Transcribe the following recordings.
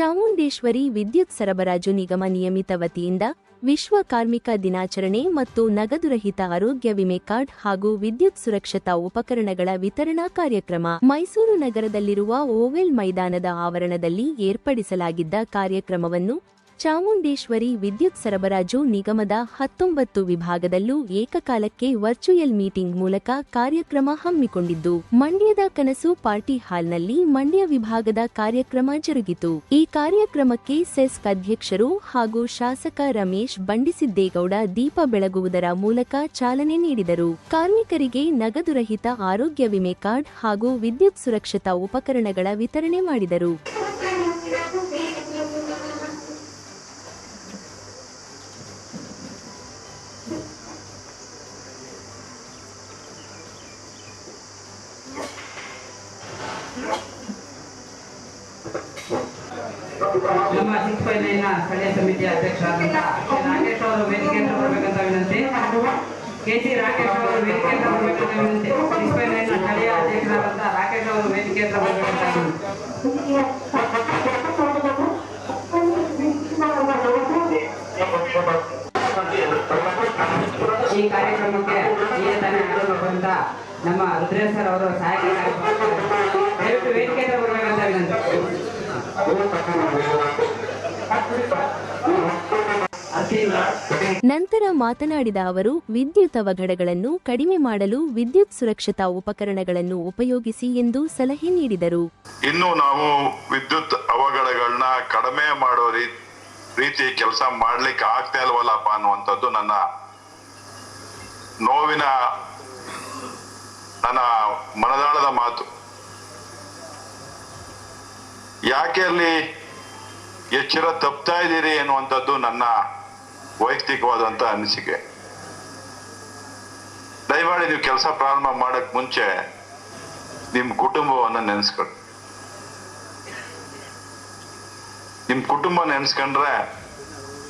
ಚಾಮುಂಡೇಶ್ವರಿ ವಿದ್ಯುತ್ ಸರಬರಾಜು ನಿಗಮ ನಿಯಮಿತ ವತಿಯಿಂದ ವಿಶ್ವ ಕಾರ್ಮಿಕ ದಿನಾಚರಣೆ ಮತ್ತು ನಗದುರಹಿತ ಆರೋಗ್ಯ ವಿಮೆ ಕಾರ್ಡ್ ಹಾಗೂ ವಿದ್ಯುತ್ ಸುರಕ್ಷತಾ ಉಪಕರಣಗಳ ವಿತರಣಾ ಕಾರ್ಯಕ್ರಮ ಮೈಸೂರು ನಗರದಲ್ಲಿರುವ ಓವೆಲ್ ಮೈದಾನದ ಆವರಣದಲ್ಲಿ ಏರ್ಪಡಿಸಲಾಗಿದ್ದ ಕಾರ್ಯಕ್ರಮವನ್ನು ಚಾಮುಂಡೇಶ್ವರಿ ವಿದ್ಯುತ್ ಸರಬರಾಜು ನಿಗಮದ ಹತ್ತೊಂಬತ್ತು ವಿಭಾಗದಲ್ಲೂ ಏಕಕಾಲಕ್ಕೆ ವರ್ಚುಯಲ್ ಮೀಟಿಂಗ್ ಮೂಲಕ ಕಾರ್ಯಕ್ರಮ ಹಮ್ಮಿಕೊಂಡಿದ್ದು, ಮಂಡ್ಯದ ಕನಸು ಪಾರ್ಟಿ ಹಾಲ್ನಲ್ಲಿ ಮಂಡ್ಯ ವಿಭಾಗದ ಕಾರ್ಯಕ್ರಮ ಜರುಗಿತು. ಈ ಕಾರ್ಯಕ್ರಮಕ್ಕೆ ಸೆಸ್ಕ್ ಅಧ್ಯಕ್ಷರು ಹಾಗೂ ಶಾಸಕ ರಮೇಶ್ ಬಂಡಿಸಿದ್ದೇಗೌಡ ದೀಪ ಬೆಳಗುವುದರ ಮೂಲಕ ಚಾಲನೆ ನೀಡಿದರು. ಕಾರ್ಮಿಕರಿಗೆ ನಗದುರಹಿತ ಆರೋಗ್ಯ ವಿಮೆ ಕಾರ್ಡ್ ಹಾಗೂ ವಿದ್ಯುತ್ ಸುರಕ್ಷತಾ ಉಪಕರಣಗಳ ವಿತರಣೆ ಮಾಡಿದರು ನಮ್ಮ ಸಿಕ್ಸ್ ಫೈವ್ ನೈನ್ ಸ್ಥಳೀಯ ಸಮಿತಿಯ ಅಧ್ಯಕ್ಷರಾದಂತಹ ಶ್ರೀ ರಾಕೇಶ್ ಅವರು ವೇದಿಕೆಯಿಂದ ಬರಬೇಕಂತ ವಿನಂತಿ ಕೆ ಸಿ ರಾಕೇಶ್ ಅವರು ವೇದಿಕೆಯಿಂದ ಬರಬೇಕಂತ ವಿನಂತಿ ನೈನ್ ಸ್ಥಳೀಯ ಅಧ್ಯಕ್ಷರಾದಂತಹ ರಾಕೇಶ್ ಅವರು ವೇದಿಕೆಯಿಂದ ಬರಬೇಕಂತ ವಿನಂತಿ ಈ ಕಾರ್ಯಕ್ರಮಕ್ಕೆ ಈಗ ತಾನೇ ಆಗಬೇಕಂತ ನಮ್ಮ ರುದ್ರೇಶ್ ಅವರು ಸಹಾಯಕ ದಯವಿಟ್ಟು ವೇದಿಕೆಯಿಂದ ಬರಬೇಕಂತ ವಿನಂತಿ ನಂತರ ಮಾತನಾಡಿದ ಅವರು, ವಿದ್ಯುತ್ ಅವಘಡಗಳನ್ನು ಕಡಿಮೆ ಮಾಡಲು ವಿದ್ಯುತ್ ಸುರಕ್ಷತಾ ಉಪಕರಣಗಳನ್ನು ಉಪಯೋಗಿಸಿ ಎಂದು ಸಲಹೆ ನೀಡಿದರು. ಇನ್ನು ನಾವು ವಿದ್ಯುತ್ ಅವಘಡಗಳನ್ನ ಕಡಿಮೆ ಮಾಡೋ ರೀತಿ ಕೆಲಸ ಮಾಡ್ಲಿಕ್ಕೆ ಆಗ್ತಾ ಇಲ್ವಲ್ಲಪ್ಪ ಅನ್ನುವಂಥದ್ದು ನನ್ನ ನೋವಿನ, ನನ್ನ ಮನದಾಳದ ಮಾತು. ಯಾಕೆ ಅಲ್ಲಿ ಎಚ್ಚರ ತಪ್ತಾ ಇದ್ದೀರಿ ಎನ್ನುವಂಥದ್ದು ನನ್ನ ವೈಯಕ್ತಿಕವಾದಂತ ಅನಿಸಿಕೆ. ದಯಮಾಡಿ ನೀವು ಕೆಲಸ ಪ್ರಾರಂಭ ಮಾಡಕ್ ಮುಂಚೆ ನಿಮ್ಮ ಕುಟುಂಬವನ್ನ ನೆನೆಸ್ಕೊಳ್ಳಿ. ನಿಮ್ಮ ಕುಟುಂಬ ನೆನೆಸ್ಕೊಂಡ್ರೆ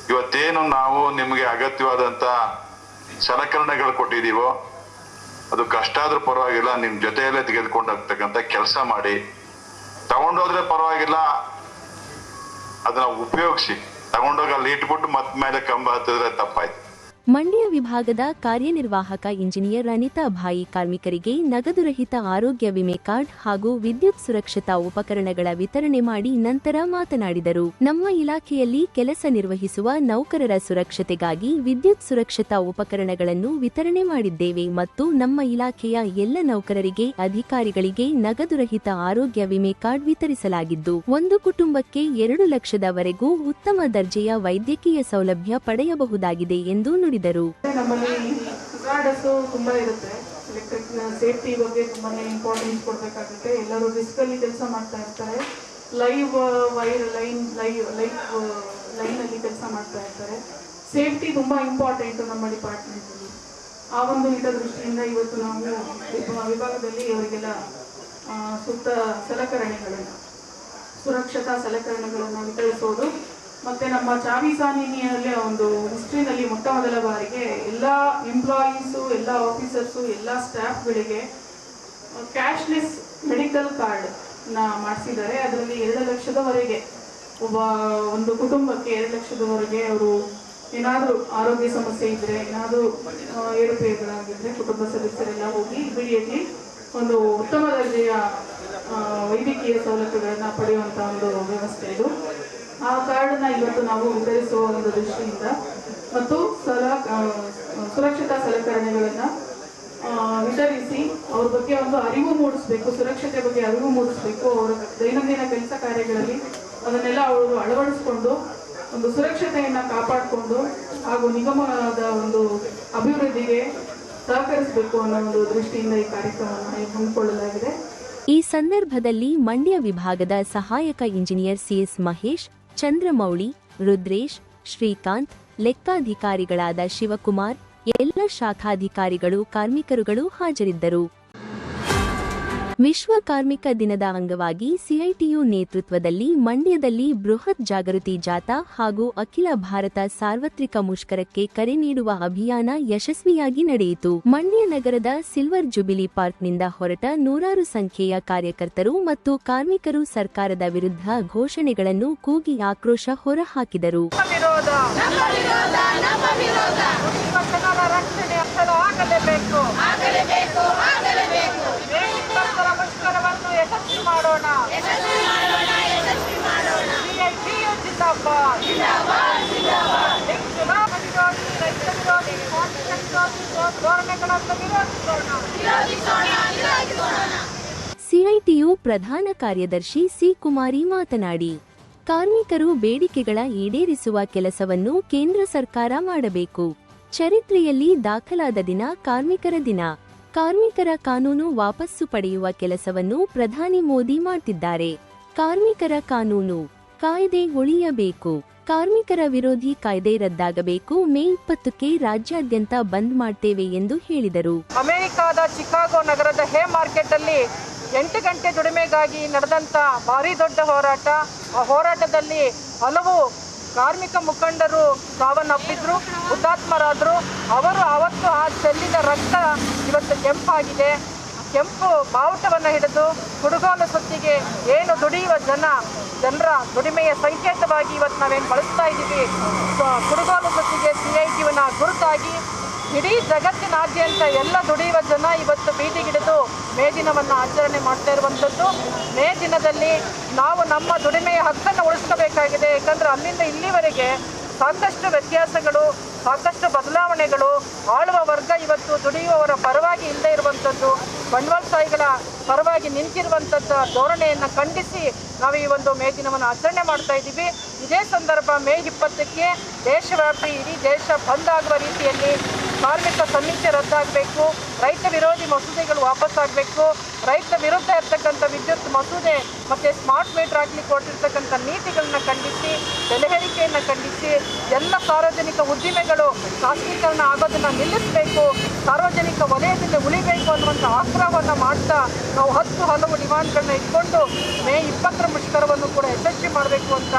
ಇವತ್ತೇನು ನಾವು ನಿಮಗೆ ಅಗತ್ಯವಾದಂತ ಸಲಕರಣೆಗಳು ಕೊಟ್ಟಿದ್ದೀವೋ ಅದು ಕಷ್ಟ ಆದ್ರೂ ಪರವಾಗಿಲ್ಲ ನಿಮ್ಮ ಜೊತೆಯಲ್ಲೇ ತೆಗೆದುಕೊಂಡು ಹೋಗ್ತಕ್ಕಂಥ ಕೆಲಸ ಮಾಡಿ. ತಗೊಂಡೋದ್ರೆ ಪರವಾಗಿಲ್ಲ, ಅದನ್ನ ಉಪಯೋಗಿಸಿ. ತಗೊಂಡೋಗಿ ಅಲ್ಲಿ ಇಟ್ಬಿಟ್ಟು ಮತ್ ಮೇಲೆ ಕಂಬ ಹತ್ತಿದ್ರೆ ತಪ್ಪಾಯ್ತು. ಮಂಡ್ಯ ವಿಭಾಗದ ಕಾರ್ಯನಿರ್ವಾಹಕ ಇಂಜಿನಿಯರ್ ಅನಿತಾ ಭಾಯಿ ಕಾರ್ಮಿಕರಿಗೆ ನಗದುರಹಿತ ಆರೋಗ್ಯ ವಿಮೆ ಕಾರ್ಡ್ ಹಾಗೂ ವಿದ್ಯುತ್ ಸುರಕ್ಷತಾ ಉಪಕರಣಗಳ ವಿತರಣೆ ಮಾಡಿ ನಂತರ ಮಾತನಾಡಿದರು. ನಮ್ಮ ಇಲಾಖೆಯಲ್ಲಿ ಕೆಲಸ ನಿರ್ವಹಿಸುವ ನೌಕರರ ಸುರಕ್ಷತೆಗಾಗಿ ವಿದ್ಯುತ್ ಸುರಕ್ಷತಾ ಉಪಕರಣಗಳನ್ನು ವಿತರಣೆ ಮಾಡಿದ್ದೇವೆ ಮತ್ತು ನಮ್ಮ ಇಲಾಖೆಯ ಎಲ್ಲ ನೌಕರರಿಗೆ, ಅಧಿಕಾರಿಗಳಿಗೆ ನಗದುರಹಿತ ಆರೋಗ್ಯ ವಿಮೆ ಕಾರ್ಡ್ ವಿತರಿಸಲಾಗಿದ್ದು, ಒಂದು ಕುಟುಂಬಕ್ಕೆ ಎರಡು ಲಕ್ಷದವರೆಗೂ ಉತ್ತಮ ದರ್ಜೆಯ ವೈದ್ಯಕೀಯ ಸೌಲಭ್ಯ ಪಡೆಯಬಹುದಾಗಿದೆ ಎಂದು ನುಡಿದರು ನಮ್ಮಲ್ಲಿ ಹಜಾರ್ಡಸ್ಸು ತುಂಬ ಇರುತ್ತೆ. ಎಲೆಕ್ಟ್ರಿಕ್ ಸೇಫ್ಟಿ ಬಗ್ಗೆ ತುಂಬಾ ಇಂಪಾರ್ಟೆನ್ಸ್ ಕೊಡಬೇಕಾಗುತ್ತೆ. ಎಲ್ಲರೂ ರಿಸ್ಕಲ್ಲಿ ಕೆಲಸ ಮಾಡ್ತಾ ಇರ್ತಾರೆ. Live wire line live line ಅಲ್ಲಿ ಕೆಲಸ ಮಾಡ್ತಾ ಇರ್ತಾರೆ. ಸೇಫ್ಟಿ ತುಂಬಾ ಇಂಪಾರ್ಟೆಂಟ್ ನಮ್ಮ ಡಿಪಾರ್ಟ್ಮೆಂಟಲ್ಲಿ ಆ ಒಂದು ಹಿತದೃಷ್ಟಿಯಿಂದ ಇವತ್ತು ನಾವು ವಿಭ- ವಿಭಾಗದಲ್ಲಿ ಅವರಿಗೆಲ್ಲ ಸೂಕ್ತ ಸಲಕರಣೆಗಳನ್ನು, ಸುರಕ್ಷತಾ ಸಲಕರಣೆಗಳನ್ನು ವಿತರಿಸೋದು ಮತ್ತೆ ನಮ್ಮ ಚಾವಿ ಸಾನಿನಿಯಲ್ಲೇ ಒಂದು ಹಿಸ್ಟ್ರಿನಲ್ಲಿ ಮೊಟ್ಟ ಮೊದಲ ಬಾರಿಗೆ ಎಲ್ಲ ಎಂಪ್ಲಾಯೀಸು ಎಲ್ಲ ಆಫೀಸರ್ಸು ಎಲ್ಲ ಸ್ಟಾಫ್ಗಳಿಗೆ ಕ್ಯಾಶ್ಲೆಸ್ ಮೆಡಿಕಲ್ ಕಾರ್ಡ್ನ ಮಾಡಿಸಿದ್ದಾರೆ. ಅದರಲ್ಲಿ ಎರಡು ಲಕ್ಷದವರೆಗೆ ಒಬ್ಬ ಒಂದು ಕುಟುಂಬಕ್ಕೆ ಎರಡು ಲಕ್ಷದವರೆಗೆ ಅವರು ಏನಾದರೂ ಆರೋಗ್ಯ ಸಮಸ್ಯೆ ಇದ್ದರೆ ಏನಾದರೂ ಏರುಪೇರುಗಳಾಗಿದ್ದರೆ ಕುಟುಂಬ ಸದಸ್ಯರೆಲ್ಲ ಹೋಗಿ ಇಮಿಡಿಯೇಟ್ಲಿ ಒಂದು ಉತ್ತಮ ದರ್ಜೆಯ ವೈದ್ಯಕೀಯ ಸೌಲಭ್ಯಗಳನ್ನು ಪಡೆಯುವಂಥ ಒಂದು ವ್ಯವಸ್ಥೆ ಇದು. ಆ ಕಾರ್ಡನ್ನ ಇವತ್ತು ನಾವು ವಿತರಿಸುವ ಒಂದು ದೃಷ್ಟಿಯಿಂದ ಮತ್ತು ಸಲ ಸುರಕ್ಷತಾ ಸಲಕರಣೆಗಳನ್ನು ವಿತರಿಸಿ ಅವ್ರ ಬಗ್ಗೆ ಒಂದು ಅರಿವು ಮೂಡಿಸ್ಬೇಕು, ಸುರಕ್ಷತೆ ಬಗ್ಗೆ ಅರಿವು ಮೂಡಿಸ್ಬೇಕು, ಅವರ ದೈನಂದಿನ ಕೆಲಸ ಕಾರ್ಯಗಳಲ್ಲಿ ಅದನ್ನೆಲ್ಲ ಅವರು ಅಳವಡಿಸ್ಕೊಂಡು, ಒಂದು ಸುರಕ್ಷತೆಯನ್ನು ಕಾಪಾಡಿಕೊಂಡು ಹಾಗೂ ನಿಗಮದ ಒಂದು ಅಭಿವೃದ್ಧಿಗೆ ಸಹಕರಿಸಬೇಕು ಅನ್ನೋ ಒಂದು ದೃಷ್ಟಿಯಿಂದ ಈ ಕಾರ್ಯಕ್ರಮವನ್ನು ಹಮ್ಮಿಕೊಳ್ಳಲಾಗಿದೆ. ಈ ಸಂದರ್ಭದಲ್ಲಿ ಮಂಡ್ಯ ವಿಭಾಗದ ಸಹಾಯಕ ಇಂಜಿನಿಯರ್ ಸಿಎಸ್ ಮಹೇಶ್ ಚಂದ್ರಮೌಳಿ ರುದ್ರೇಶ್ ಶ್ರೀಕಾಂತ್ ಲೆಕ್ಕಾಧಿಕಾರಿಗಳಾದ ಶಿವಕುಮಾರ್ ಎಲ್ಲ ಶಾಖಾಧಿಕಾರಿಗಳು ಕಾರ್ಮಿಕರುಗಳು ಹಾಜರಿದ್ದರು. ವಿಶ್ವ ಕಾರ್ಮಿಕ ದಿನದ ಅಂಗವಾಗಿ ಸಿಐಟಿಯು ನೇತೃತ್ವದಲ್ಲಿ ಮಂಡ್ಯದಲ್ಲಿ ಬೃಹತ್ ಜಾಗೃತಿ ಜಾಥಾ ಹಾಗೂ ಅಖಿಲ ಭಾರತ ಸಾರ್ವತ್ರಿಕ ಮುಷ್ಕರಕ್ಕೆ ಕರೆ ನೀಡುವ ಅಭಿಯಾನ ಯಶಸ್ವಿಯಾಗಿ ನಡೆಯಿತು. ಮಂಡ್ಯ ನಗರದ ಸಿಲ್ವರ್ ಜುಬಿಲಿ ಪಾರ್ಕ್ನಿಂದ ಹೊರಟ ನೂರಾರು ಸಂಖ್ಯೆಯ ಕಾರ್ಯಕರ್ತರು ಮತ್ತು ಕಾರ್ಮಿಕರು ಸರ್ಕಾರದ ವಿರುದ್ಧ ಘೋಷಣೆಗಳನ್ನು ಕೂಗಿ ಆಕ್ರೋಶ ಹೊರಹಾಕಿದರು. ರಕ್ಷಣೆ ಸಿಐಟಿಯು ಪ್ರಧಾನ ಕಾರ್ಯದರ್ಶಿ ಸಿ ಕುಮಾರಿ ಮಾತನಾಡಿ, ಕಾರ್ಮಿಕರು ಬೇಡಿಕೆಗಳ ಈಡೇರಿಸುವ ಕೆಲಸವನ್ನು ಕೇಂದ್ರ ಸರ್ಕಾರ ಮಾಡಬೇಕು. ಚರಿತ್ರೆಯಲ್ಲಿ ದಾಖಲಾದ ದಿನ ಕಾರ್ಮಿಕರ ದಿನ. ಕಾರ್ಮಿಕರ ಕಾನೂನು ವಾಪಸ್ಸು ಪಡೆಯುವ ಕೆಲಸವನ್ನು ಪ್ರಧಾನಿ ಮೋದಿ ಮಾಡ್ತಿದ್ದಾರೆ. ಕಾರ್ಮಿಕರ ಕಾನೂನು, ಕಾಯ್ದೆ ಉಳಿಯಬೇಕು. ಕಾರ್ಮಿಕರ ವಿರೋಧಿ ಕಾಯ್ದೆ ರದ್ದಾಗಬೇಕು, ಮೇ ಇಪ್ಪತ್ತಕ್ಕೆ ರಾಜ್ಯಾದ್ಯಂತ ಬಂದ್ ಮಾಡ್ತೇವೆ ಎಂದು ಹೇಳಿದರು. ಅಮೆರಿಕಾದ ಚಿಕಾಗೋ ನಗರದ ಹೇ ಮಾರ್ಕೆಟ್ ಅಲ್ಲಿ ಎಂಟು ಗಂಟೆ ದುಡಿಮೆಗಾಗಿ ನಡೆದಂತ ಭಾರಿ ದೊಡ್ಡ ಹೋರಾಟ. ಆ ಹೋರಾಟದಲ್ಲಿ ಹಲವು ಕಾರ್ಮಿಕ ಮುಖಂಡರು ಸಾವನ್ನಪ್ಪಿದ್ರು, ಹುತಾತ್ಮರಾದ್ರು. ಅವರು ಅವತ್ತು ಆ ಚೆಲ್ಲಿದ ರಕ್ತ ಇವತ್ತು ಕೆಂಪಾಗಿದೆ. ಕೆಂಪು ಬಾವುಟವನ್ನು ಹಿಡಿದು ಕುಡುಗೋಲು ಸುತ್ತಿಗೆ ಏನು ದುಡಿಯುವ ಜನ, ಜನರ ದುಡಿಮೆಯ ಸಂಕೇತವಾಗಿ ಇವತ್ತು ನಾವೇನು ಬಳಸ್ತಾ ಇದ್ದೀವಿ? ಕುಡುಗೋಲು ಸುತ್ತಿಗೆ ಸಿ ಐ ಟಿವನ್ನ ಗುರುತಾಗಿ ಇಡೀ ಜಗತ್ತಿನಾದ್ಯಂತ ಎಲ್ಲ ದುಡಿಯುವ ಜನ ಇವತ್ತು ಬೀದಿಗಿಡಿದು ಮೇ ದಿನವನ್ನು ಆಚರಣೆ ಮಾಡ್ತಾ ಇರುವಂಥದ್ದು. ಮೇ ದಿನದಲ್ಲಿ ನಾವು ನಮ್ಮ ದುಡಿಮೆಯ ಹಕ್ಕನ್ನು ಉಳಿಸ್ಕೋಬೇಕಾಗಿದೆ. ಯಾಕಂದ್ರೆ ಅಲ್ಲಿಂದ ಇಲ್ಲಿವರೆಗೆ ಸಾಕಷ್ಟು ವ್ಯತ್ಯಾಸಗಳು, ಸಾಕಷ್ಟು ಬದಲಾವಣೆಗಳು ಆಳುವ ವರ್ಗ ಇವತ್ತು ದುಡಿಯುವವರ ಪರವಾಗಿ ಇಲ್ಲದೆ ಇರುವಂಥದ್ದು ಬಂಡವಾಳಶಾಹಿಗಳ ಪರವಾಗಿ ನಿಂತಿರುವಂಥದ್ದು ಧೋರಣೆಯನ್ನು ಖಂಡಿಸಿ ನಾವು ಈ ಒಂದು ಮೇ ದಿನವನ್ನು ಆಚರಣೆ ಮಾಡ್ತಾ ಇದ್ದೀವಿ. ಇದೇ ಸಂದರ್ಭ ಮೇ ಇಪ್ಪತ್ತಕ್ಕೆ ದೇಶವ್ಯಾಪಿ, ಇಡೀ ದೇಶ ಬಂದ್ ಆಗುವ ರೀತಿಯಲ್ಲಿ ಕಾರ್ಮಿಕ ಸಮೀಕ್ಷೆ ರದ್ದಾಗಬೇಕು, ರೈತ ವಿರೋಧಿ ಮಸೂದೆಗಳು ವಾಪಸ್ ಆಗಬೇಕು, ರೈತ ವಿರುದ್ಧ ಇರ್ತಕ್ಕಂಥ ವಿದ್ಯುತ್ ಮಸೂದೆ ಮತ್ತು ಸ್ಮಾರ್ಟ್ ಮೀಟರ್ ಹಾಕ್ಲಿಕ್ಕೆ ಕೊಟ್ಟಿರ್ತಕ್ಕಂಥ ನೀತಿಗಳನ್ನ ಖಂಡಿಸಿ ಬೆಲೆ ಖಂಡಿಸಿ ಎಲ್ಲ ಸಾರ್ವಜನಿಕ ಉದ್ದಿಮೆಗಳು ಖಾಸಗೀಕರಣ ಆಗೋದನ್ನು ನಿಲ್ಲಿಸಬೇಕು, ಸಾರ್ವಜನಿಕ ವಲಯದಿಂದ ಉಳಿಬೇಕು ಅನ್ನುವಂಥ ಆಗ್ರಹವನ್ನು ಮಾಡ್ತಾ ನಾವು ಹತ್ತು ಹಲವು ಡಿಮಾಂಡ್ಗಳನ್ನ ಇಟ್ಕೊಂಡು ಮೇ ಇಪ್ಪತ್ತರ ಮುಷ್ಕರವನ್ನು ಕೂಡ ಯಶಸ್ವಿ ಮಾಡಬೇಕು ಅಂತ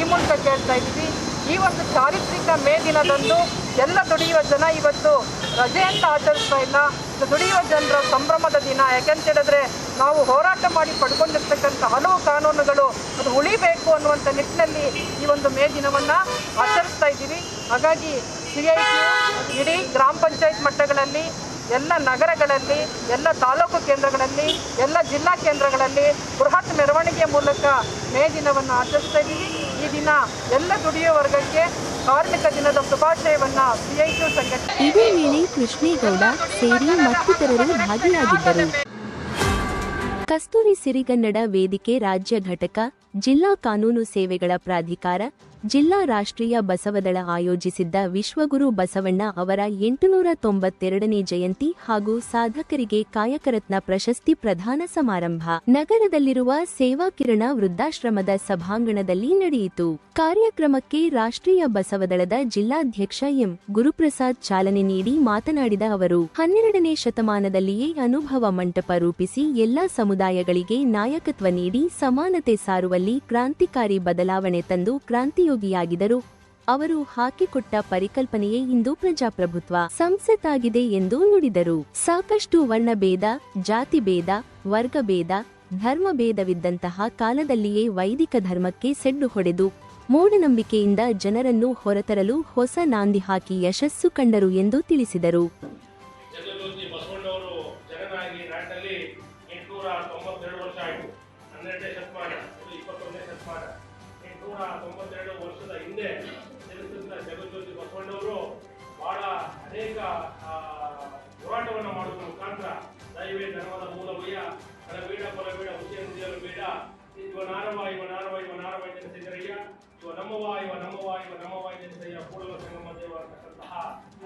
ಈ ಮೂಲಕ ಕೇಳ್ತಾ ಇದ್ದೀವಿ. ಈ ಒಂದು ಚಾರಿತ್ರಿಕ ಮೇ ದಿನದಂದು ಎಲ್ಲ ದುಡಿಯುವ ಜನ ಇವತ್ತು ರಜೆ ಅಂತ ಆಚರಿಸ್ತಾ ಇಲ್ಲ. ದುಡಿಯುವ ಜನರ ಸಂಭ್ರಮದ ದಿನ. ಯಾಕೆಂತ ಹೇಳಿದ್ರೆ ನಾವು ಹೋರಾಟ ಮಾಡಿ ಪಡ್ಕೊಂಡಿರ್ತಕ್ಕಂಥ ಹಲವು ಕಾನೂನುಗಳು ಅದು ಉಳಿಬೇಕು ಅನ್ನುವಂಥ ನಿಟ್ಟಿನಲ್ಲಿ ಈ ಒಂದು ಮೇ ದಿನವನ್ನು ಆಚರಿಸ್ತಾ ಇದ್ದೀವಿ. ಹಾಗಾಗಿ ಸಿ ಐ ಟಿ, ಇಡೀ ಗ್ರಾಮ ಪಂಚಾಯತ್ ಮಟ್ಟಗಳಲ್ಲಿ, ಎಲ್ಲ ನಗರಗಳಲ್ಲಿ, ಎಲ್ಲ ತಾಲೂಕು ಕೇಂದ್ರಗಳಲ್ಲಿ, ಎಲ್ಲ ಜಿಲ್ಲಾ ಕೇಂದ್ರಗಳಲ್ಲಿ ಬೃಹತ್ ಮೆರವಣಿಗೆಯ ಮೂಲಕ ಮೇ ದಿನವನ್ನು ಆಚರಿಸ್ತಾ ಇದ್ದೀವಿ. ಈ ದಿನ ಎಲ್ಲ ದುಡಿಯುವ ವರ್ಗಕ್ಕೆ ಕಾರ್ಮಿಕ ದಿನದ ಶುಭಾಶಯವನ್ನು ಸಿ ಸಂಘಟನೆ ಇದೇ ವೇಳೆ ಕೃಷ್ಣೇಗೌಡ ಸೇರಿ ಮತ್ತಿತರರು ಭಾಗಿಯಾಗಿದ್ದರು. ಕಸ್ತೂರಿ ಸಿರಿಗನ್ನಡ ವೇದಿಕೆ ರಾಜ್ಯ ಘಟಕ ಜಿಲ್ಲಾ ಕಾನೂನು ಸೇವೆಗಳ ಪ್ರಾಧಿಕಾರ, ಜಿಲ್ಲಾ ರಾಷ್ಟ್ರೀಯ ಬಸವದಳ ಆಯೋಜಿಸಿದ್ದ ವಿಶ್ವಗುರು ಬಸವಣ್ಣ ಅವರ ಎಂಟುನೂರ ತೊಂಬತ್ತೆರಡನೇ ಜಯಂತಿ ಹಾಗೂ ಸಾಧಕರಿಗೆ ಕಾಯಕರತ್ನ ಪ್ರಶಸ್ತಿ ಪ್ರದಾನ ಸಮಾರಂಭ ನಗರದಲ್ಲಿರುವ ಸೇವಾ ಕಿರಣ ವೃದ್ಧಾಶ್ರಮದ ಸಭಾಂಗಣದಲ್ಲಿ ನಡೆಯಿತು. ಕಾರ್ಯಕ್ರಮಕ್ಕೆ ರಾಷ್ಟ್ರೀಯ ಬಸವದಳದ ಜಿಲ್ಲಾಧ್ಯಕ್ಷ ಎಂ. ಗುರುಪ್ರಸಾದ್ ಚಾಲನೆ ನೀಡಿ ಮಾತನಾಡಿದ ಅವರು, ಹನ್ನೆರಡನೇ ಶತಮಾನದಲ್ಲಿಯೇ ಅನುಭವ ಮಂಟಪ ರೂಪಿಸಿ ಎಲ್ಲಾ ಸಮುದಾಯಗಳಿಗೆ ನಾಯಕತ್ವ ನೀಡಿ ಸಮಾನತೆ ಸಾರುವಲ್ಲಿ ಕ್ರಾಂತಿಕಾರಿ ಬದಲಾವಣೆ ತಂದು ಕ್ರಾಂತಿಯೋಗಿಯಾಗಿದರು ಅವರು ಹಾಕಿಕೊಟ್ಟ ಪರಿಕಲ್ಪನೆಯೇ ಇಂದು ಪ್ರಜಾಪ್ರಭುತ್ವ. ಸಂಸತ್ತಾಗಿದೆ ಎಂದು ನುಡಿದರು. ಸಾಕಷ್ಟು ವರ್ಣಭೇದ, ಜಾತಿಭೇದ, ವರ್ಗಭೇದ, ಧರ್ಮಭೇದವಿದ್ದಂತಹ ಕಾಲದಲ್ಲಿಯೇ ವೈದಿಕ ಧರ್ಮಕ್ಕೆ ಸೆಡ್ಡು ಹೊಡೆದು, ಮೂಢನಂಬಿಕೆಯಿಂದ ಜನರನ್ನು ಹೊರತರಲು ಹೊಸ ನಾಂದಿ ಹಾಕಿ ಯಶಸ್ಸು ಕಂಡರು ಎಂದು ತಿಳಿಸಿದರು. ದೈವೇ ಧರ್ಮದ ಮೂಲವಯ್ಯ ಕಳಬೇಡ ಕೊಲಬೇಡ ಹುಸೇನು ಬೇಡ ಇವ ನಾರವ ಇವ ನಾರವ ಇವ ನಾರವ ಜನಿಸಿದರಯ್ಯ ಇವ ನಮ್ಮವ ಇವ ನಮ್ಮವ ಇವ ನಮ್ಮವ ಕೂಡಲ ಸಂಗಮ ದೇವ ಅಂತಕ್ಕಂತಹ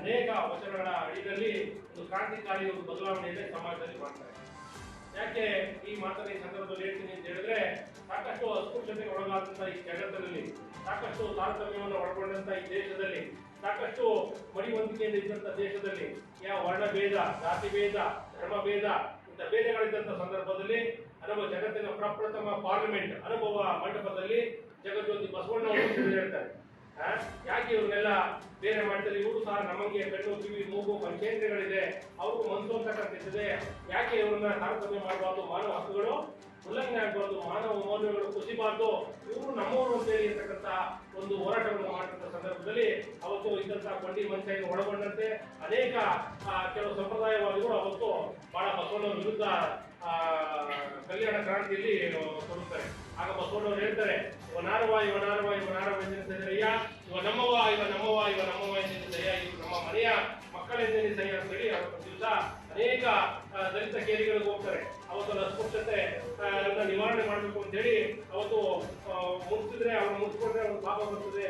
ಅನೇಕ ವಚನಗಳ ಅಡಿಯಲ್ಲಿ ಒಂದು ಕ್ರಾಂತಿಕಾರಿ ಒಂದು ಬದಲಾವಣೆಯನ್ನು ಸಮಾಜದಲ್ಲಿ ಮಾಡ್ತಾರೆ. ಯಾಕೆ ಈ ಮಾತನ್ನ ಈ ಸಂದರ್ಭದಲ್ಲಿ ಹೇಳ್ತೀನಿ ಅಂತ ಹೇಳಿದ್ರೆ, ಸಾಕಷ್ಟು ಅಸ್ಪೃಶ್ಯತೆಗೆ ಒಳಗಾದಂತಹ ಈ ಜಗತ್ತಿನಲ್ಲಿ, ಸಾಕಷ್ಟು ತಾರತಮ್ಯವನ್ನು ಒಳಗೊಂಡಂಥ ಈ ದೇಶದಲ್ಲಿ ಸಾಕಷ್ಟು ಮಡಿ ಹೊಂದಿಕೆಯಿಂದ ಇದ್ದಂಥ ದೇಶದಲ್ಲಿ ಯಾವ ವರ್ಣ ಭೇದ ಜಾತಿ ಭೇದ ಧರ್ಮ ಭೇದ ಬೇರೆಗಳಿದ್ದಂಥ ಸಂದರ್ಭದಲ್ಲಿ ಅನುಭವ ಜಗತ್ತಿನ ಪ್ರಪ್ರಥಮ ಪಾರ್ಲಿಮೆಂಟ್ ಅನುಭವ ಮಂಟಪದಲ್ಲಿ ಜಗಜ್ಯೋತಿ ಬಸವಣ್ಣ ಅವರು ಹೇಳ್ತಾರೆ. ಯಾಕೆ ಇವ್ರನ್ನೆಲ್ಲ ಬೇರೆ ಮಾಡ್ತಾರೆ ಇವರು ಸಹ ನಮಗೆ ಕಣ್ಣು, ಕಿವಿ, ಮೂಗು ಪಂಚೇಂದ್ರಿಯಗಳಿದೆ ಅವ್ರಿಗೂ ಮನಸ್ಸು ಅಂತಕ್ಕಂಥದ್ದಿದೆ. ಯಾಕೆ ಇವ್ರನ್ನ ತಾರತಮ್ಯ ಮಾಡಬಾರ್ದು ಮಾನವ ಹಕ್ಕುಗಳು? ಉಲ್ಲಂಘನೆ ಆಗಬಾರ್ದು, ಮಾನವ ಮೌಲ್ಯಗಳು ಕುಸಿಬಾರ್ದು, ಇವರು ನಮ್ಮವರು ಅಂತೇಳಿ ಇರ್ತಕ್ಕಂಥ ಒಂದು ಹೋರಾಟವನ್ನು ಮಾಡಿದಂಥ ಸಂದರ್ಭದಲ್ಲಿ ಅವತ್ತು ಇದ್ದಂತಹ ಕೊಂಡಿ ಮಂಚೆಯನ್ನು ಒಳಗೊಂಡಂತೆ ಅನೇಕ ಕೆಲವು ಸಂಪ್ರದಾಯವಾದಿಗಳು ಅವತ್ತು ಬಹಳ ಬಸವಣ್ಣನ ವಿರುದ್ಧ ಕಲ್ಯಾಣ ಕ್ರಾಂತಿಯಲ್ಲಿ ಕೊಡುತ್ತಾರೆ ಆಗ ಬಸವಣ್ಣವರು ಹೇಳ್ತಾರೆ, ಇವ ನಾರವ ಇವ ನಾರವ ಇವ ನಾರವ ಎಂದೆನಿಸಯ್ಯ ಇವ ನಮ್ಮವ ಇವ ನಮ್ಮವ ಇವ ನಮ್ಮವ ಎಂದೆನಿಸಯ್ಯ ಇವರು ನಮ್ಮ ಮನೆಯ ಮಕ್ಕಳೆಂದೆನಿಸಯ್ಯ ಅಂತೇಳಿ ಅವತ್ತು ದಿವಸ ಅನೇಕ ದಲಿತ ಕೇರಿಗಳಿಗೆ ಹೋಗ್ತಾರೆ. ಅವತ್ತು ಅಸ್ಪೃಶ್ಯತೆ ನಿವಾರಣೆ ಮಾಡಬೇಕು ಅಂತೇಳಿ ಅವತ್ತು ಆ, ಮುಟ್ಟಿದ್ರೆ ಅವ್ರು ಮುಟ್ಕೊಂಡ್ರೆ ಅವ್ರ ಪಾಪ ಬರ್ತದೆ.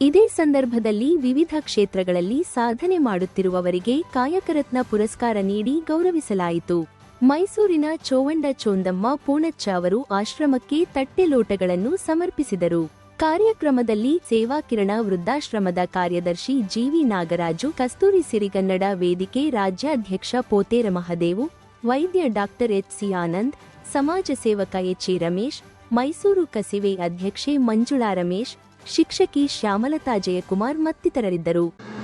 ಇದೇ ಸಂದರ್ಭದಲ್ಲಿ ವಿವಿಧ ಕ್ಷೇತ್ರಗಳಲ್ಲಿ ಸಾಧನೆ ಮಾಡುತ್ತಿರುವವರಿಗೆ ಕಾಯಕರತ್ನ ಪುರಸ್ಕಾರ ನೀಡಿ ಗೌರವಿಸಲಾಯಿತು. ಮೈಸೂರಿನ ಚೋವಂಡ ಚೋಂದಮ್ಮ ಪೂಣಚ್ಚ ಅವರು ಆಶ್ರಮಕ್ಕೆ ತಟ್ಟೆಲೋಟಗಳನ್ನು ಸಮರ್ಪಿಸಿದರು. ಕಾರ್ಯಕ್ರಮದಲ್ಲಿ ಸೇವಾ ಕಿರಣ ವೃದ್ಧಾಶ್ರಮದ ಕಾರ್ಯದರ್ಶಿ ಜಿವಿ ನಾಗರಾಜು, ಕಸ್ತೂರಿ ಸಿರಿಗನ್ನಡ ವೇದಿಕೆ ರಾಜ್ಯಾಧ್ಯಕ್ಷ ಪೋತೇರ ಮಹದೇವು, ವೈದ್ಯ ಡಾಕ್ಟರ್ ಎಚ್ ಸಿ ಆನಂದ್, ಸಮಾಜ ಸೇವಕ ಎಚ್ ರಮೇಶ್, ಮೈಸೂರು ಕಸಿವೆ ಅಧ್ಯಕ್ಷೆ ಮಂಜುಳಾ ರಮೇಶ್, ಶಿಕ್ಷಕಿ ಶ್ಯಾಮಲತಾ ಜಯಕುಮಾರ್ ಮತ್ತಿತರರಿದ್ದರು.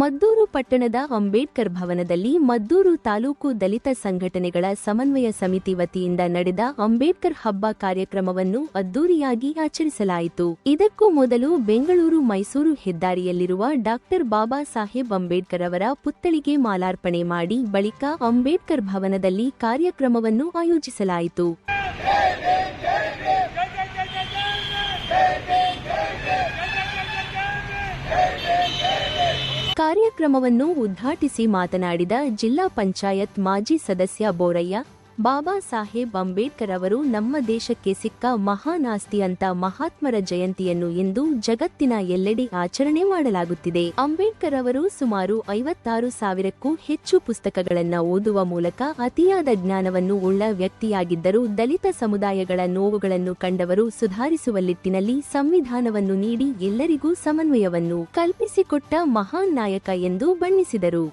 ಮದ್ದೂರು ಪಟ್ಟಣದ ಅಂಬೇಡ್ಕರ್ ಭವನದಲ್ಲಿ ಮದ್ದೂರು ತಾಲೂಕು ದಲಿತ ಸಂಘಟನೆಗಳ ಸಮನ್ವಯ ಸಮಿತಿ ವತಿಯಿಂದ ನಡೆದ ಅಂಬೇಡ್ಕರ್ ಹಬ್ಬ ಕಾರ್ಯಕ್ರಮವನ್ನು ಅದ್ದೂರಿಯಾಗಿ ಆಚರಿಸಲಾಯಿತು. ಇದಕ್ಕೂ ಮೊದಲು ಬೆಂಗಳೂರು ಮೈಸೂರು ಹೆದ್ದಾರಿಯಲ್ಲಿರುವ ಡಾಕ್ಟರ್ ಬಾಬಾ ಸಾಹೇಬ್ ಅಂಬೇಡ್ಕರ್ ಅವರ ಪುತ್ಥಳಿಗೆ ಮಾಲಾರ್ಪಣೆ ಮಾಡಿ ಬಳಿಕ ಅಂಬೇಡ್ಕರ್ ಭವನದಲ್ಲಿ ಕಾರ್ಯಕ್ರಮವನ್ನು ಆಯೋಜಿಸಲಾಯಿತು. ಕಾರ್ಯಕ್ರಮವನ್ನು ಉದ್ಘಾಟಿಸಿ ಮಾತನಾಡಿದ ಜಿಲ್ಲಾ ಪಂಚಾಯತ್ ಮಾಜಿ ಸದಸ್ಯ ಬೋರಯ್ಯ ಬಾಬಾ ಸಾಹೇಬ್ ಅಂಬೇಡ್ಕರ್ ಅವರು ನಮ್ಮ ದೇಶಕ್ಕೆ ಸಿಕ್ಕ ಮಹಾನ್ ಆಸ್ತಿ ಅಂತ ಮಹಾತ್ಮರ ಜಯಂತಿಯನ್ನು ಇಂದು ಜಗತ್ತಿನ ಎಲ್ಲೆಡೆ ಆಚರಣೆ ಮಾಡಲಾಗುತ್ತಿದೆ. ಅಂಬೇಡ್ಕರ್ ಅವರು ಸುಮಾರು ಐವತ್ತಾರು ಸಾವಿರಕ್ಕೂ ಹೆಚ್ಚು ಪುಸ್ತಕಗಳನ್ನು ಓದುವ ಮೂಲಕ ಅತಿಯಾದ ಜ್ಞಾನವನ್ನು ಉಳ್ಳ ವ್ಯಕ್ತಿಯಾಗಿದ್ದರು ದಲಿತ ಸಮುದಾಯಗಳ ನೋವುಗಳನ್ನು ಕಂಡವರು ಸುಧಾರಿಸುವ ನಿಟ್ಟಿನಲ್ಲಿ ಸಂವಿಧಾನವನ್ನು ನೀಡಿ ಎಲ್ಲರಿಗೂ ಸಮನ್ವಯವನ್ನು ಕಲ್ಪಿಸಿಕೊಟ್ಟ ಮಹಾನ್ ನಾಯಕ ಎಂದು ಬಣ್ಣಿಸಿದರು.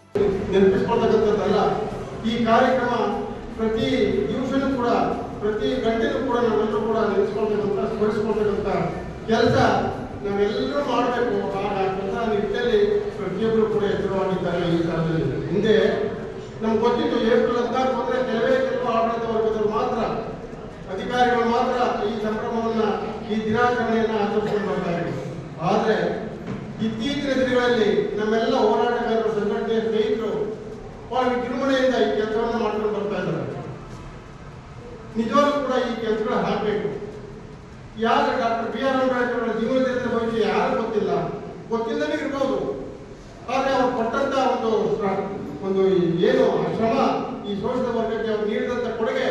ಪ್ರತಿ ನಿಮಿಷನೂ ಕೂಡ, ಪ್ರತಿ ಗಂಟೆನೂ ಕೂಡ ನಾವೆಲ್ಲರೂ ಕೂಡ ನೆನೆಸ್ಕೊಳ್ಬೇಕಂತ ಸ್ಮರಿಸ್ಕೊಳ್ಬೇಕಂತ ಕೆಲಸ ನಾವೆಲ್ಲರೂ ಮಾಡಬೇಕು ಕೆಲಸ ನಿಟ್ಟಿನಲ್ಲಿ ಪ್ರತಿಯೊಬ್ಬರು ಕೂಡ ಎದುರಾಗಿದ್ದಾರೆ ಈ ಕಾಲದಲ್ಲಿ. ಹಿಂದೆ ನಮ್ಗೆ ಗೊತ್ತಿತ್ತು, ಏಪ್ರಿಲ್ ಅಂತ ಅಂದರೆ ಕೆಲವೇ ಕೆಲವು ಆಡಳಿತ ವರ್ಗದವರು ಮಾತ್ರ, ಅಧಿಕಾರಿಗಳು ಮಾತ್ರ ಈ ಸಂಭ್ರಮವನ್ನ, ಈ ದಿನಾಚರಣೆಯನ್ನು ಆಚರಿಸ್ಕೊಂಡು ಬರ್ತಾ ಆದರೆ ಇತ್ತೀಚಿನ ದಿನಗಳಲ್ಲಿ ನಮ್ಮೆಲ್ಲ ಹೋರಾಟಗಾರರು, ಸಂಘಟನೆಯ ಸ್ನೇಹಿತರು ವಿಜೃಂಭಣೆಯಿಂದ ಈ ಕೆಲಸವನ್ನು ಮಾಡ್ಕೊಂಡು ಬರ್ತಾ ಇದ್ದಾರೆ. ನಿಜವಾಗ್ಲೂ ಕೂಡ ಈ ಕೆಲಸಗಳು ಹಾಕಬೇಕು ಯಾರು ಡಾಕ್ಟರ್ ಬಿ ಆರ್ ಅಂಬೇಡ್ಕರ್ ಅವರ ಜೀವನ ಭವಿಷ್ಯ ಯಾರು ಗೊತ್ತಿಲ್ಲ. ಗೊತ್ತಿಲ್ಲದೇ ಇರ್ಬೋದು. ಆದರೆ ಅವರು ಪಟ್ಟಂತ ಒಂದು ಒಂದು ಏನು ಶ್ರಮ, ಈ ಶೋಷಿತ ವರ್ಗಕ್ಕೆ ಅವ್ರು ನೀಡಿದಂಥ ಕೊಡುಗೆ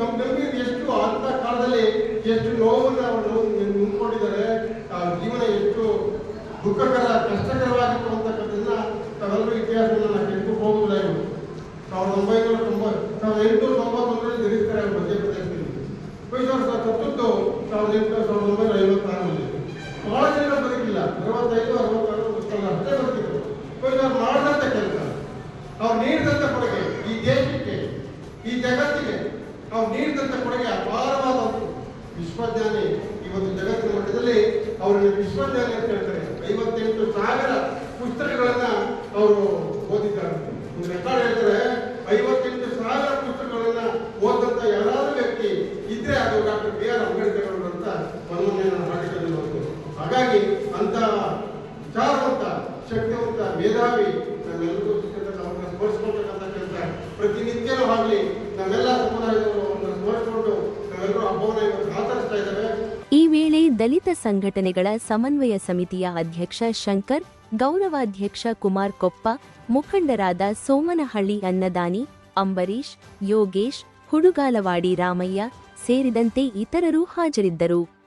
ಗಂಭೀರ ಎಷ್ಟು ಅಂತ ಕಾಲದಲ್ಲಿ ಎಷ್ಟು ನೋವನ್ನು ಅವರು ನಿಂತ್ಕೊಂಡಿದ್ದಾರೆ ಆ ಜೀವನ ಎಷ್ಟು ದುಃಖಕರ ತಾವೆಲ್ಲರೂ ಇತಿಹಾಸವನ್ನು ನಾವು ಹೋಗುವುದಿಲ್ಲ ಇವರು ಸಾವಿರದ ಒಂಬೈನೂರ ತೊಂಬತ್ತು ಸಾವಿರದ ಎಂಟುನೂರ ತೊಂಬತ್ತೊಂದರಲ್ಲಿ ಅವರು ಮಧ್ಯಪ್ರದೇಶದಲ್ಲಿ ಬಹುಶಃ ಅವ್ರು ಸತ್ತದ್ದು ಸಾವಿರದ ಎಂಟುನೂರ, ಸಾವಿರದ ಒಂಬೈನೂರ ಐವತ್ತಾರರಲ್ಲಿ ಬಹಳ ಜನ ಬದುಕಿಲ್ಲ. ಅರವತ್ತೈದು, ಅರವತ್ತಾರು ಅಷ್ಟೇ ಬದುಕಿದ್ರು. ಅವ್ರು ಮಾಡಿದಂಥ ಕೆಲಸ. ಅವ್ರು ನೀಡಿದಂಥ ಕೊಡುಗೆ ಈ ದೇಶಕ್ಕೆ, ಈ ಜಗತ್ತಿಗೆ ಅವ್ರು ನೀಡಿದಂಥ ಕೊಡುಗೆ ಅಪಾರವಾದ ವಿಶ್ವಜ್ಞಾನಿ ಇವತ್ತು ಜಗತ್ತಿನ ಮಟ್ಟದಲ್ಲಿ ಅವರನ್ನು ವಿಶ್ವಜ್ಞಾನಿ ಅಂತ ಹೇಳ್ತಾರೆ. ಐವತ್ತೆಂಟು ಸಾವಿರ ಪುಸ್ತಕಗಳನ್ನ ಅವರು ಓದಿದ್ದಾರೆ. ರೆಕಾರ್ಡ್ ಹೇಳ್ತಾರೆ, ಐವತ್ತೆಂಟು ಸಾವಿರ ಪುಸ್ತಕಗಳನ್ನ ಓದಂತ ಯಾರಾದ್ರೂ ವ್ಯಕ್ತಿ ಇದ್ರೆ ಅದು ಡಾಕ್ಟರ್ ಬಿ ಆರ್ ಅಂಬೇಡ್ಕರ್ ಅವರು ಅಂತ ಮೊನ್ನೆ ನಾನು ಆರ್ಟಿಕಲ್ ಬಂತು ಹಾಗಾಗಿ ಅಂತ ವಿಚಾರವಂತ, ಶಕ್ತಿವಂತ ಮೇಧಾವಿ ನಮ್ಮೆಲ್ಲರಿಗೂ ಸಿಕ್ಕಂತ ಅವ್ರನ್ನ ಸ್ಮರಿಸ್ಕೊಳ್ತಕ್ಕಂಥ ಕೆಲಸ ಪ್ರತಿನಿತ್ಯನೂ ಆಗಲಿ ನಾವೆಲ್ಲ ಸಮುದಾಯದವರು ಅವ್ರನ್ನ ಸ್ಮರಿಸ್ಕೊಂಡು ನಾವೆಲ್ಲರೂ ಹಬ್ಬವನ್ನ ಇವತ್ತು ಆಚರಿಸ್ತಾ ಇದ್ದೇವೆ. ದಲಿತ ಸಂಘಟನೆಗಳ ಸಮನ್ವಯ ಸಮಿತಿಯ ಅಧ್ಯಕ್ಷ ಶಂಕರ್, ಗೌರವಾಧ್ಯಕ್ಷ ಕುಮಾರ್ ಕೊಪ್ಪ, ಮುಖಂಡರಾದ ಸೋಮನಹಳ್ಳಿ ಅನ್ನದಾನಿ ಅಂಬರೀಶ್ ಯೋಗೇಶ್, ಹುಡುಗಾಲವಾಡಿ ರಾಮಯ್ಯ ಸೇರಿದಂತೆ ಇತರರು ಹಾಜರಿದ್ದರು.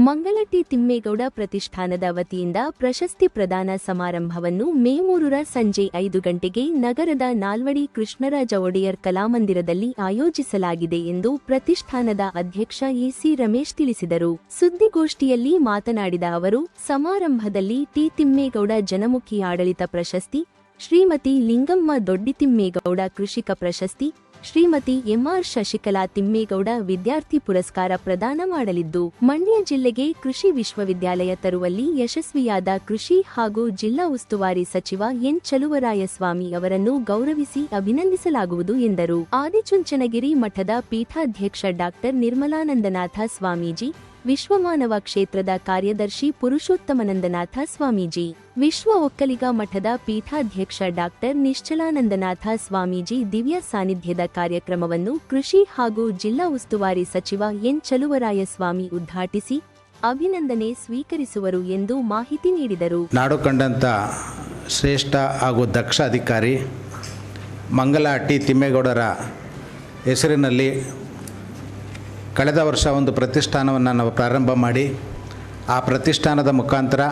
ಮಂಗಲಟ್ಟಿ ತಿಮ್ಮೇಗೌಡ ಪ್ರತಿಷ್ಠಾನದ ವತಿಯಿಂದ ಪ್ರಶಸ್ತಿ ಪ್ರದಾನ ಸಮಾರಂಭವನ್ನು ಮೇ ಮೂರರ ಸಂಜೆ ಐದು ಗಂಟೆಗೆ ನಗರದ ನಾಲ್ವಡಿ ಕೃಷ್ಣರಾಜ ಒಡೆಯರ್ ಕಲಾಮಂದಿರದಲ್ಲಿ ಆಯೋಜಿಸಲಾಗಿದೆ ಎಂದು ಪ್ರತಿಷ್ಠಾನದ ಅಧ್ಯಕ್ಷ ಎಸಿ ರಮೇಶ್ ತಿಳಿಸಿದರು. ಸುದ್ದಿಗೋಷ್ಠಿಯಲ್ಲಿ ಮಾತನಾಡಿದ ಅವರು, ಸಮಾರಂಭದಲ್ಲಿ ಟಿ ತಿಮ್ಮೇಗೌಡ ಜನಮುಖಿ ಆಡಳಿತ ಪ್ರಶಸ್ತಿ, ಶ್ರೀಮತಿ ಲಿಂಗಮ್ಮ ದೊಡ್ಡಿತಿಮ್ಮೇಗೌಡ ಕೃಷಿಕ ಪ್ರಶಸ್ತಿ ಶ್ರೀಮತಿ ಎಂಆರ್ ಶಶಿಕಲಾ ತಿಮ್ಮೇಗೌಡ ವಿದ್ಯಾರ್ಥಿ ಪುರಸ್ಕಾರ ಪ್ರದಾನ ಮಾಡಲಿದ್ದು, ಮಂಡ್ಯ ಜಿಲ್ಲೆಗೆ ಕೃಷಿ ವಿಶ್ವವಿದ್ಯಾಲಯ ತರುವಲ್ಲಿ ಯಶಸ್ವಿಯಾದ ಕೃಷಿ ಹಾಗೂ ಜಿಲ್ಲಾ ಉಸ್ತುವಾರಿ ಸಚಿವ ಎನ್ ಚಲುವರಾಯಸ್ವಾಮಿ ಅವರನ್ನು ಗೌರವಿಸಿ ಅಭಿನಂದಿಸಲಾಗುವುದು ಎಂದರು. ಆದಿಚುಂಚನಗಿರಿ ಮಠದ ಪೀಠಾಧ್ಯಕ್ಷ ಡಾಕ್ಟರ್ ನಿರ್ಮಲಾನಂದನಾಥ ಸ್ವಾಮೀಜಿ ವಿಶ್ವಮಾನವ ಕ್ಷೇತ್ರದ ಕಾರ್ಯದರ್ಶಿ ಪುರುಷೋತ್ತಮನಂದನಾಥ ಸ್ವಾಮೀಜಿ, ವಿಶ್ವ ಒಕ್ಕಲಿಗ ಮಠದ ಪೀಠಾಧ್ಯಕ್ಷ ಡಾಕ್ಟರ್ ನಿಶ್ಚಲಾನಂದನಾಥ ಸ್ವಾಮೀಜಿ ದಿವ್ಯ ಸಾನ್ನಿಧ್ಯದ ಕಾರ್ಯಕ್ರಮವನ್ನು ಕೃಷಿ ಹಾಗೂ ಜಿಲ್ಲಾ ಉಸ್ತುವಾರಿ ಸಚಿವ ಎನ್ ಚಲುವರಾಯ ಸ್ವಾಮಿ ಉದ್ಘಾಟಿಸಿ ಅಭಿನಂದನೆ ಸ್ವೀಕರಿಸುವರು ಎಂದು ಮಾಹಿತಿ ನೀಡಿದರು. ನಾಡು ಕಂಡಂತ ಶ್ರೇಷ್ಠ ಹಾಗೂ ದಕ್ಷ ಅಧಿಕಾರಿ ಮಂಗಲ ಟಿ ತಿಮ್ಮೇಗೌಡರ ಹೆಸರಿನಲ್ಲಿ ಕಳೆದ ವರ್ಷ ಒಂದು ಪ್ರತಿಷ್ಠಾನವನ್ನು ನಾವು ಪ್ರಾರಂಭ ಮಾಡಿ ಆ ಪ್ರತಿಷ್ಠಾನದ ಮುಖಾಂತರ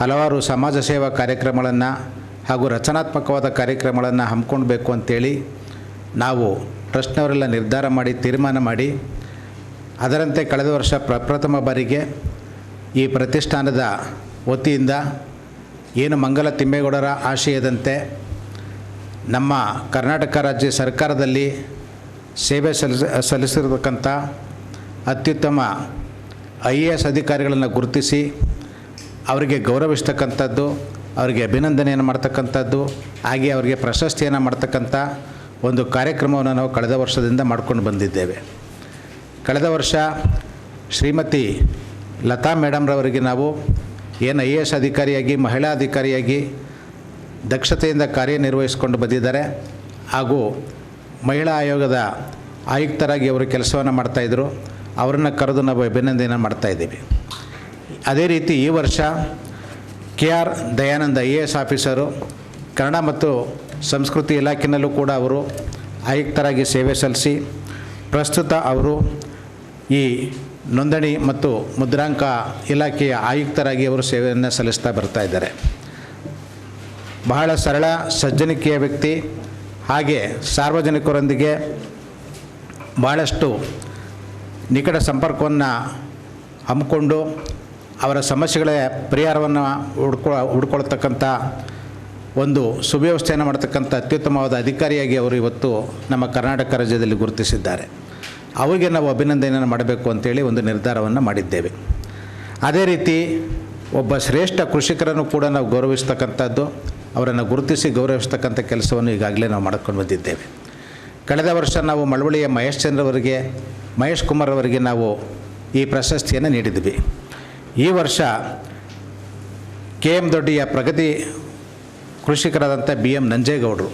ಹಲವಾರು ಸಮಾಜ ಸೇವಾ ಕಾರ್ಯಕ್ರಮಗಳನ್ನು ಹಾಗೂ ರಚನಾತ್ಮಕವಾದ ಕಾರ್ಯಕ್ರಮಗಳನ್ನು ಹಮ್ಮಿಕೊಳ್ಬೇಕು ಅಂತೇಳಿ ನಾವು ಟ್ರಸ್ಟ್ನವರೆಲ್ಲ ನಿರ್ಧಾರ ಮಾಡಿ ತೀರ್ಮಾನ ಮಾಡಿ ಅದರಂತೆ ಕಳೆದ ವರ್ಷ ಪ್ರಪ್ರಥಮ ಬಾರಿಗೆ ಈ ಪ್ರತಿಷ್ಠಾನದ ವತಿಯಿಂದ ಏನು ಮಂಗಲ ತಿಮ್ಮೇಗೌಡರ ಆಶಯದಂತೆ ನಮ್ಮ ಕರ್ನಾಟಕ ರಾಜ್ಯ ಸರ್ಕಾರದಲ್ಲಿ ಸೇವೆ ಸಲ್ಲಿಸ, ಸಲ್ಲಿಸಿರತಕ್ಕಂಥ ಅತ್ಯುತ್ತಮ ಐ ಎ ಎಸ್ ಅಧಿಕಾರಿಗಳನ್ನು ಗುರುತಿಸಿ ಅವರಿಗೆ ಗೌರವಿಸ್ತಕ್ಕಂಥದ್ದು, ಅವರಿಗೆ ಅಭಿನಂದನೆಯನ್ನು ಮಾಡ್ತಕ್ಕಂಥದ್ದು, ಹಾಗೆ ಅವರಿಗೆ ಪ್ರಶಸ್ತಿಯನ್ನು ಮಾಡ್ತಕ್ಕಂಥ ಒಂದು ಕಾರ್ಯಕ್ರಮವನ್ನು ನಾವು ಕಳೆದ ವರ್ಷದಿಂದ ಮಾಡ್ಕೊಂಡು ಬಂದಿದ್ದೇವೆ. ಕಳೆದ ವರ್ಷ ಶ್ರೀಮತಿ ಲತಾ ಮೇಡಮ್ರವರಿಗೆ ನಾವು ಏನು ಐ ಎ ಎಸ್ ಅಧಿಕಾರಿಯಾಗಿ, ಮಹಿಳಾ ಅಧಿಕಾರಿಯಾಗಿ ದಕ್ಷತೆಯಿಂದ ಕಾರ್ಯನಿರ್ವಹಿಸಿಕೊಂಡು ಬಂದಿದ್ದಾರೆ. ಹಾಗೂ ಮಹಿಳಾ ಆಯೋಗದ ಆಯುಕ್ತರಾಗಿ ಅವರು ಕೆಲಸವನ್ನು ಮಾಡ್ತಾಯಿದ್ರು ಅವರನ್ನು ಕರೆದು ನಾವು ಅಭಿನಂದನೆ ಮಾಡ್ತಾಯಿದ್ದೀವಿ ಅದೇ ರೀತಿ ಈ ವರ್ಷ K R Dayananda I A S officer, Kannada ಮತ್ತು ಸಂಸ್ಕೃತಿ ಇಲಾಖೆಯಲ್ಲೂ ಕೂಡ ಅವರು ಆಯುಕ್ತರಾಗಿ ಸೇವೆ ಸಲ್ಲಿಸಿ, ಪ್ರಸ್ತುತ ಅವರು ಈ ನೋಂದಣಿ ಮತ್ತು ಮುದ್ರಾಂಕ ಇಲಾಖೆಯ ಆಯುಕ್ತರಾಗಿ ಅವರು ಸೇವೆಯನ್ನು ಸಲ್ಲಿಸ್ತಾ ಬರ್ತಾ ಇದ್ದಾರೆ. ಬಹಳ ಸರಳ, ಸಜ್ಜನಿಕೆಯ ವ್ಯಕ್ತಿ ಹಾಗೆ ಸಾರ್ವಜನಿಕರೊಂದಿಗೆ ಭಾಳಷ್ಟು ನಿಕಟ ಸಂಪರ್ಕವನ್ನು ಹಮ್ಮಿಕೊಂಡು ಅವರ ಸಮಸ್ಯೆಗಳ ಪರಿಹಾರವನ್ನು ಹುಡ್ಕೊ, ಹುಡ್ಕೊಳ್ತಕ್ಕಂಥ ಒಂದು ಸುವ್ಯವಸ್ಥೆಯನ್ನು ಮಾಡ್ತಕ್ಕಂಥ ಅತ್ಯುತ್ತಮವಾದ ಅಧಿಕಾರಿಯಾಗಿ ಅವರು ಇವತ್ತು ನಮ್ಮ ಕರ್ನಾಟಕ ರಾಜ್ಯದಲ್ಲಿ ಗುರುತಿಸಿದ್ದಾರೆ. ಅವರಿಗೆ ನಾವು ಅಭಿನಂದನೆಯನ್ನು ಮಾಡಬೇಕು ಅಂತೇಳಿ ಒಂದು ನಿರ್ಧಾರವನ್ನು ಮಾಡಿದ್ದೇವೆ. ಅದೇ ರೀತಿ ಒಬ್ಬ ಶ್ರೇಷ್ಠ ಕೃಷಿಕರನ್ನು ಕೂಡ ನಾವು ಗೌರವಿಸ್ತಕ್ಕಂಥದ್ದು ಅವರನ್ನು ಗುರುತಿಸಿ ಗೌರವಿಸ್ತಕ್ಕಂಥ ಕೆಲಸವನ್ನು ಈಗಾಗಲೇ ನಾವು ಮಾಡ್ಕೊಂಡು ಬಂದಿದ್ದೇವೆ. ಕಳೆದ ವರ್ಷ ನಾವು ಮಳವಳ್ಳಿಯ ಮಹೇಶ್ ಚಂದ್ರವರಿಗೆ ಮಹೇಶ್ ಕುಮಾರ್ ಅವರಿಗೆ ನಾವು ಈ ಪ್ರಶಸ್ತಿಯನ್ನು ನೀಡಿದ್ವಿ. ಈ ವರ್ಷ ಕೆ ಎಂ ದೊಡ್ಡಿಯ ಪ್ರಗತಿ ಕೃಷಿಕರಾದಂಥ ಬಿ ಎಂ ನಂಜೇಗೌಡರು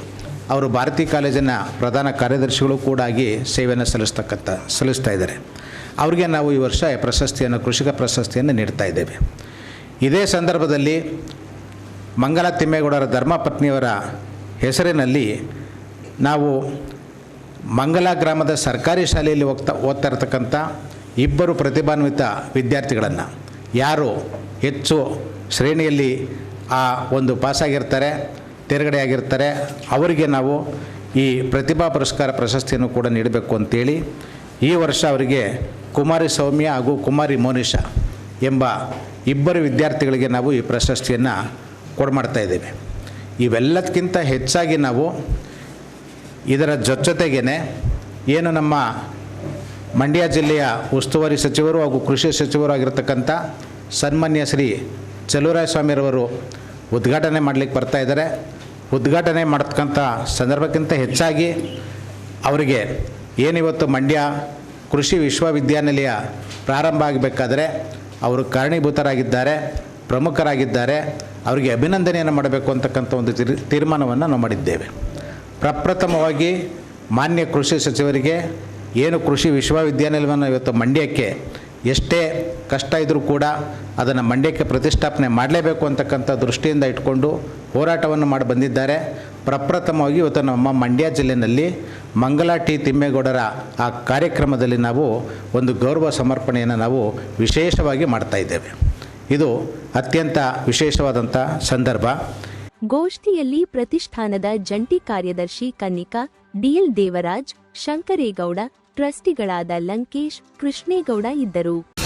ಅವರು ಭಾರತಿ ಕಾಲೇಜಿನ ಪ್ರಧಾನ ಕಾರ್ಯದರ್ಶಿಗಳು ಕೂಡ ಆಗಿ ಸೇವೆಯನ್ನು ಸಲ್ಲಿಸ್ತಕ್ಕಂಥ, ಸಲ್ಲಿಸ್ತಾ ಇದ್ದಾರೆ. ಅವರಿಗೆ ನಾವು ಈ ವರ್ಷ ಪ್ರಶಸ್ತಿಯನ್ನು, ಕೃಷಿಕ ಪ್ರಶಸ್ತಿಯನ್ನು ನೀಡ್ತಾ ಇದ್ದೇವೆ. ಇದೇ ಸಂದರ್ಭದಲ್ಲಿ ಮಂಗಲ ತಿಮ್ಮೇಗೌಡರ ಧರ್ಮಪತ್ನಿಯವರ ಹೆಸರಿನಲ್ಲಿ ನಾವು ಮಂಗಲ ಗ್ರಾಮದ ಸರ್ಕಾರಿ ಶಾಲೆಯಲ್ಲಿ ಹೋಗ್ತಾ ಓದ್ತಾ ಇರ್ತಕ್ಕಂಥ ಇಬ್ಬರು ಪ್ರತಿಭಾನ್ವಿತ ವಿದ್ಯಾರ್ಥಿಗಳನ್ನು ಯಾರು ಹೆಚ್ಚು ಶ್ರೇಣಿಯಲ್ಲಿ ಆ ಒಂದು ಪಾಸಾಗಿರ್ತಾರೆ ತೇರ್ಗಡೆ ಆಗಿರ್ತಾರೆ ಅವರಿಗೆ ನಾವು ಈ ಪ್ರತಿಭಾ ಪುರಸ್ಕಾರ ಪ್ರಶಸ್ತಿಯನ್ನು ಕೂಡ ನೀಡಬೇಕು ಅಂತೇಳಿ ಈ ವರ್ಷ ಅವರಿಗೆ ಕುಮಾರಿ ಸೌಮ್ಯ ಹಾಗೂ ಕುಮಾರಿ ಮೋನಿಷಾ ಎಂಬ ಇಬ್ಬರು ವಿದ್ಯಾರ್ಥಿಗಳಿಗೆ ನಾವು ಈ ಪ್ರಶಸ್ತಿಯನ್ನು ಕೊಡ್ಮಾಡ್ತಾ ಇದ್ದೇವೆ. ಇವೆಲ್ಲದಕ್ಕಿಂತ ಹೆಚ್ಚಾಗಿ ನಾವು ಇದರ ಜೊತೆಗೇ ಏನು ನಮ್ಮ ಮಂಡ್ಯ ಜಿಲ್ಲೆಯ ಉಸ್ತುವಾರಿ ಸಚಿವರು ಹಾಗೂ ಕೃಷಿ ಸಚಿವರು ಆಗಿರತಕ್ಕಂಥ ಸನ್ಮಾನ್ಯ ಶ್ರೀ ಸ್ವಾಮಿ ಸ್ವಾಮಿರವರು ಉದ್ಘಾಟನೆ ಮಾಡಲಿಕ್ಕೆ ಬರ್ತಾ ಇದ್ದಾರೆ. ಉದ್ಘಾಟನೆ ಮಾಡ್ತಕ್ಕಂಥ ಸಂದರ್ಭಕ್ಕಿಂತ ಹೆಚ್ಚಾಗಿ ಅವರಿಗೆ ಏನಿವತ್ತು ಮಂಡ್ಯ ಕೃಷಿ ವಿಶ್ವವಿದ್ಯಾನಿಲಯ ಪ್ರಾರಂಭ ಆಗಬೇಕಾದರೆ ಅವರು ಕಾರಣೀಭೂತರಾಗಿದ್ದಾರೆ. ಪ್ರಮುಖರಾಗಿದ್ದಾರೆ, ಅವರಿಗೆ ಅಭಿನಂದನೆಯನ್ನು ಮಾಡಬೇಕು ಅಂತಕ್ಕಂಥ ಒಂದು ತಿರ್, ತೀರ್ಮಾನವನ್ನು ನಾವು ಮಾಡಿದ್ದೇವೆ. ಪ್ರಪ್ರಥಮವಾಗಿ ಮಾನ್ಯ ಕೃಷಿ ಸಚಿವರಿಗೆ ಏನು ಕೃಷಿ ವಿಶ್ವವಿದ್ಯಾನಿಲಯವನ್ನು ಇವತ್ತು ಮಂಡ್ಯಕ್ಕೆ ಎಷ್ಟೇ ಕಷ್ಟ ಇದ್ದರೂ ಕೂಡ ಅದನ್ನು ಮಂಡ್ಯಕ್ಕೆ ಪ್ರತಿಷ್ಠಾಪನೆ ಮಾಡಲೇಬೇಕು ಅಂತಕ್ಕಂಥ ದೃಷ್ಟಿಯಿಂದ ಇಟ್ಕೊಂಡು ಹೋರಾಟವನ್ನು ಮಾಡಿ ಬಂದಿದ್ದಾರೆ. ಪ್ರಪ್ರಥಮವಾಗಿ ಇವತ್ತು ನಮ್ಮ ಮಂಡ್ಯ ಜಿಲ್ಲೆಯಲ್ಲಿ ಮಂಗಲ ಟಿ ತಿಮ್ಮೇಗೌಡರ ಆ ಕಾರ್ಯಕ್ರಮದಲ್ಲಿ ನಾವು ಒಂದು ಗೌರವ ಸಮರ್ಪಣೆಯನ್ನು ನಾವು ವಿಶೇಷವಾಗಿ ಮಾಡ್ತಾ ಇದ್ದೇವೆ. ಇದು ಅತ್ಯಂತ ವಿಶೇಷವಾದಂಥ ಸಂದರ್ಭ. ಗೋಷ್ಠಿಯಲ್ಲಿ ಪ್ರತಿಷ್ಠಾನದ ಜಂಟಿ ಕಾರ್ಯದರ್ಶಿ ಕನ್ನಿಕಾ, ಡಿಎಲ್ ದೇವರಾಜ್, ಶಂಕರೇಗೌಡ, ಟ್ರಸ್ಟಿಗಳಾದ ಲಂಕೇಶ್, ಕೃಷ್ಣೇಗೌಡ ಇದ್ದರು.